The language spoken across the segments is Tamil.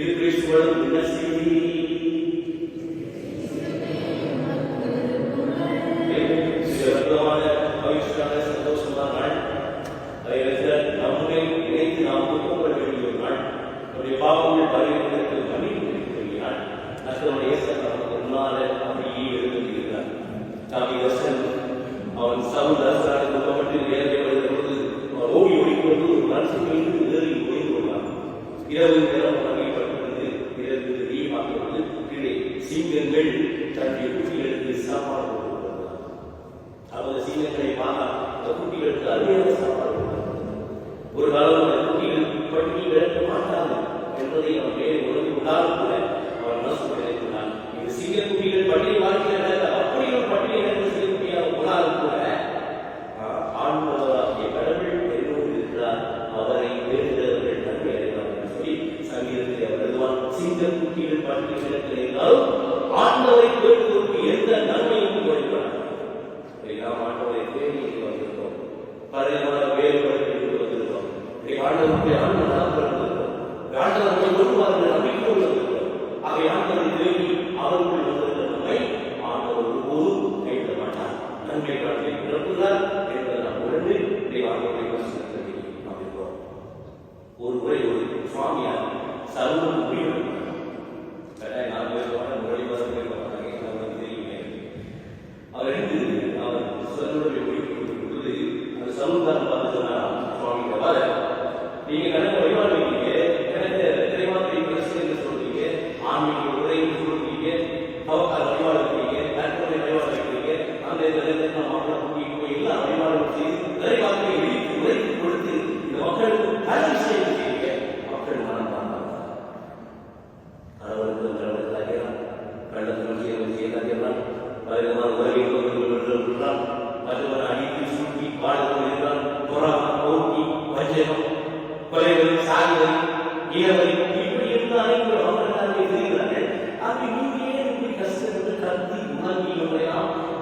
e to the minus 3 பரிணாம வேறுபடுத்தி கொண்டு வந்திருக்கோம் இன்னைக்கு ஆண்டவருடைய ஆண்டு நாம் பிறந்திருக்கோம் ஆண்டவருடைய ஒரு மாதிரி நம்பிக்கை உள்ளது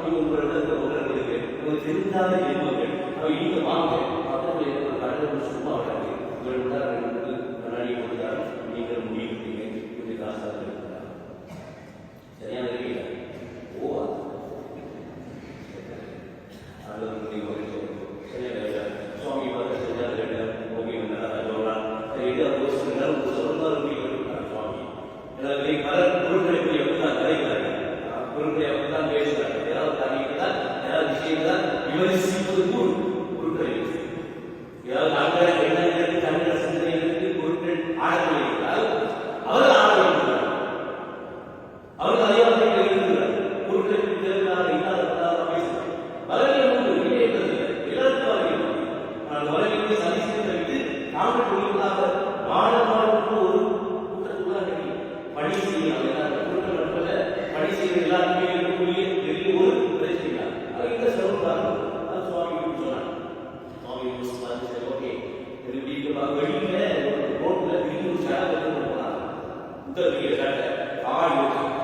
அப்படின்னு உங்களுக்கு உங்களுக்கு உங்களுக்கு தெரிந்தாத இயல்புகள் சும்மா வராது. உங்கள் உதாரணங்களுக்கு முன்னாடி கொடுத்தாலும் நீங்கள் முடிவு கொஞ்சம் காசாக actividad, yo les sigo வெளியில ரோட்ல வெளியூர் சேலை போட்டு போனாங்க. உத்தரவு சேலை காடி வச்சு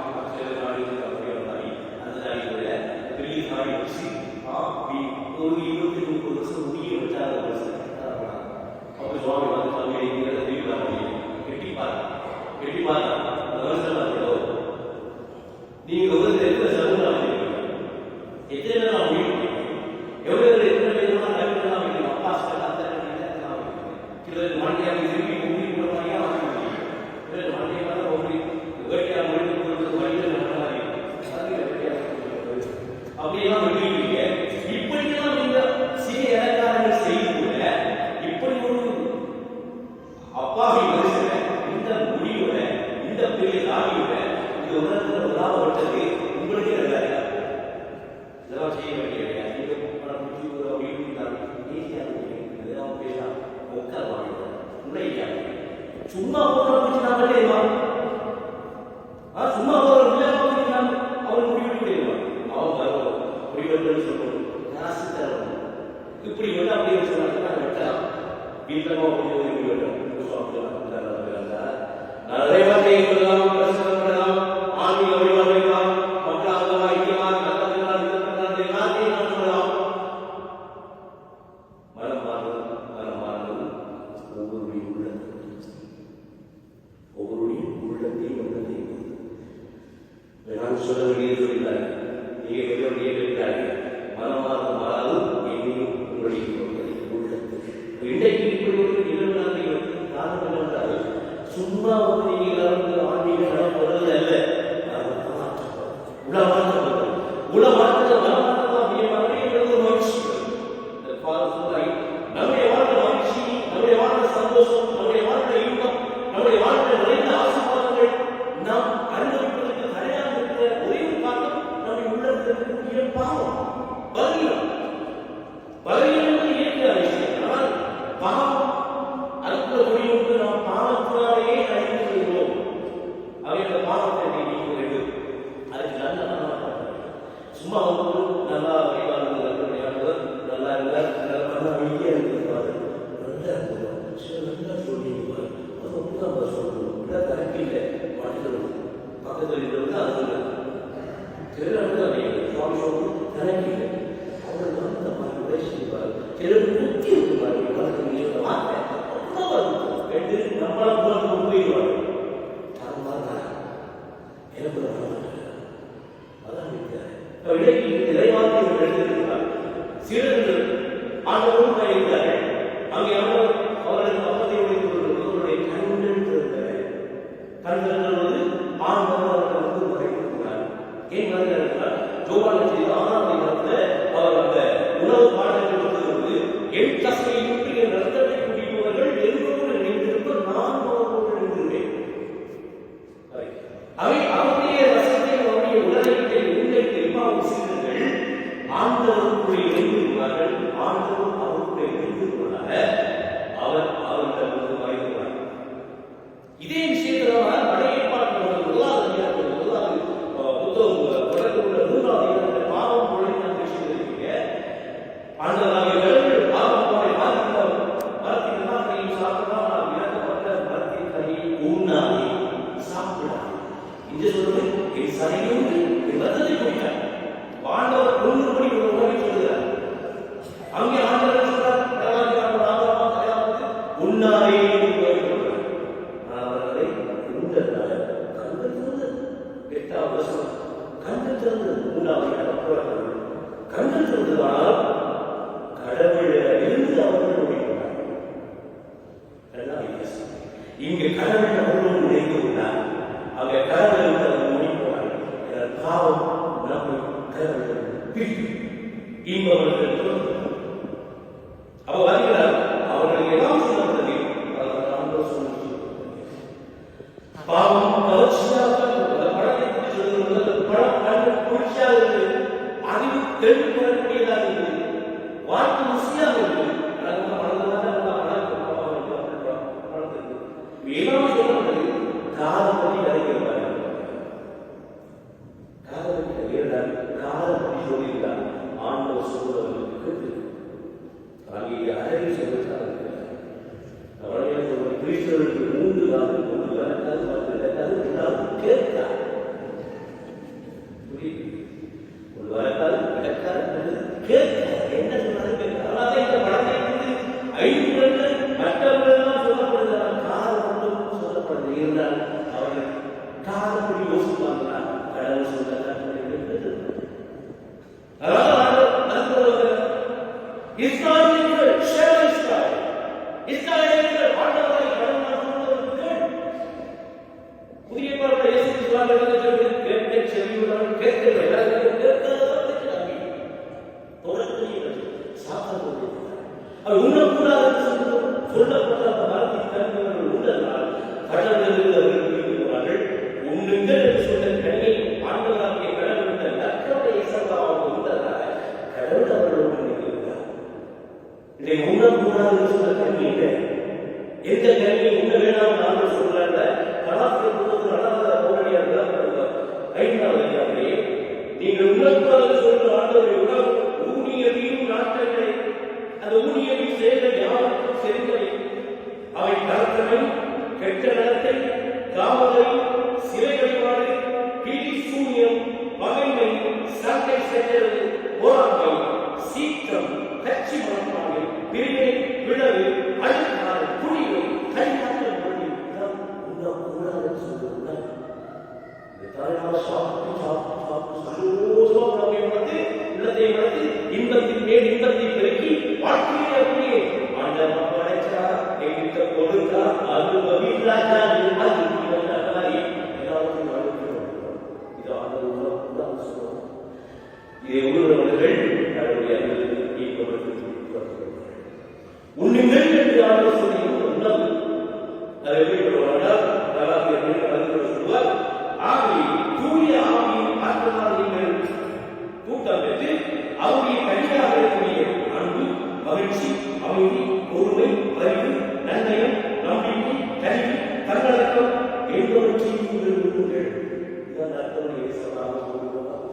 இப்படி வந்து அப்படி சொன்னாங்கன்னா வெட்டலாம் வீட்டில் போய் வெட்டலாம் நிறைய வார்த்தை இறைவாக்கு எழுதியிருக்கிறார் சீடர்கள் ஆண்டவரும் இருக்கிறார்கள் அங்கே ஆண்டவர் அவருடைய அவர் அவர் தனக்கு வாய்ப்பு இதே முன்னாரே அவர்களை உண்டதால் கண்டு திறந்து எட்டாம் வருஷம் கண்டு திறந்து மூணாவது அப்புறம் கண்டு திறந்ததால் கடவுளிலிருந்து அவர்கள் முடிக்கிறார் இங்கு கடவுள் பாவம் கவர்ச்சியாக குளிர்ச்சியாக இருக்கிறது அறிவு தெளிவு பெறக்கூடியதாக இருக்கிறது வாழ்க்கை ருசியாக இருக்கிறது Betul tak? Betul tak? Betul tak? ಅದು ಉಂಡ ಕೂಡ ಸುಂದರ ಕೂಡ ಭಾರತೀಯ ಉಂಡಲ್ಲ ಭಟ್ಟದಲ್ಲಿ கெட்ட நடத்தை காவலை சிறை வழிபாடு பிடி சூன்யம் பகைமை சண்டை செய்கிறது போராட்டம் சீற்றம் கட்சி மனப்பாடு பிரிவை விழவு அழுக்காறு புரிவு கைகாட்டல் மொழி உண்டாக்கூடாதுன்னு சொல்லுங்கள். இந்த தலைநாள் சாப்பிட்டு சாப்பிட்டு சாப்பிட்டு பெருக்கி வாழ்க்கையை அப்படியே உன்னிகள் என்று ஆலோசனையும் ஒன்றால் அதை வெளிப்படுவார்கள் கலந்து சொல்வார் ஆவி தூய ஆவியின் ஆற்றலால் நீங்கள் கூட்டம் பெற்று அவருடைய கனியாக இருக்கக்கூடிய அன்பு மகிழ்ச்சி அமைதி பொறுமை அறிவு நன்மையம் நம்பிக்கை கல்வி தன்னடக்கம் என்பவற்றை நீங்கள் விரும்புங்கள் இதான் அர்த்தமுடைய சொல்லாமல் சொல்லுவாங்க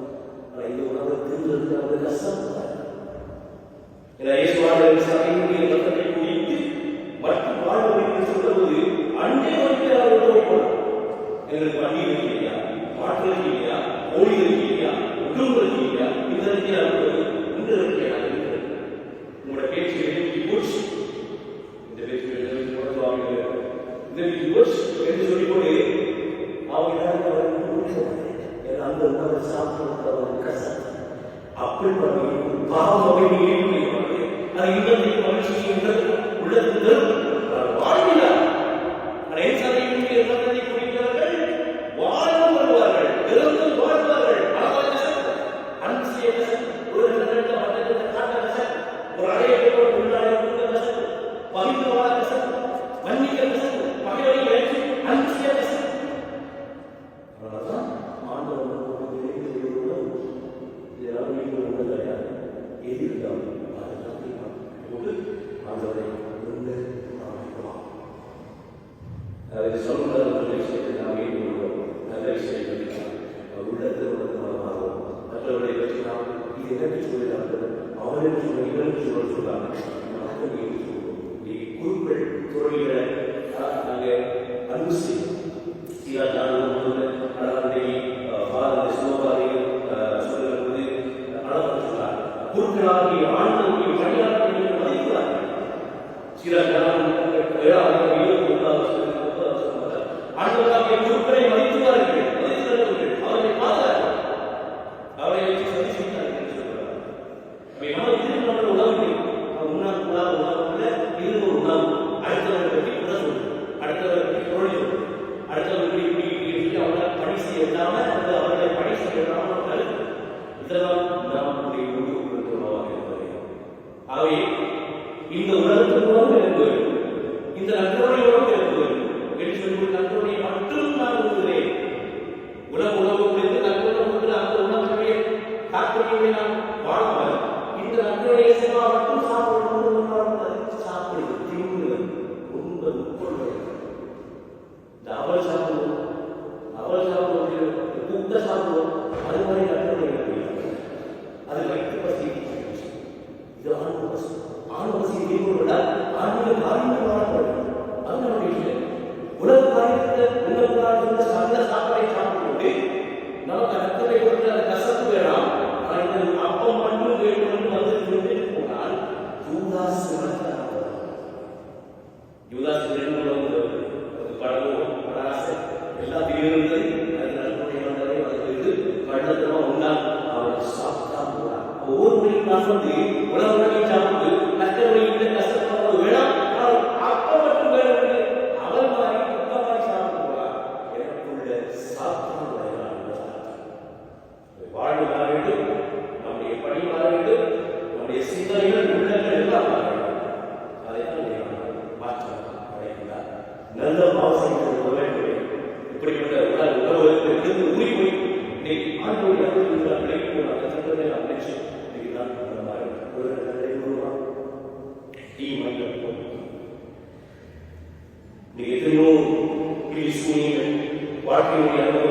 little bit. Deus mediante o ajudar. ali வாழ்க்கையுடைய அனுபவங்களை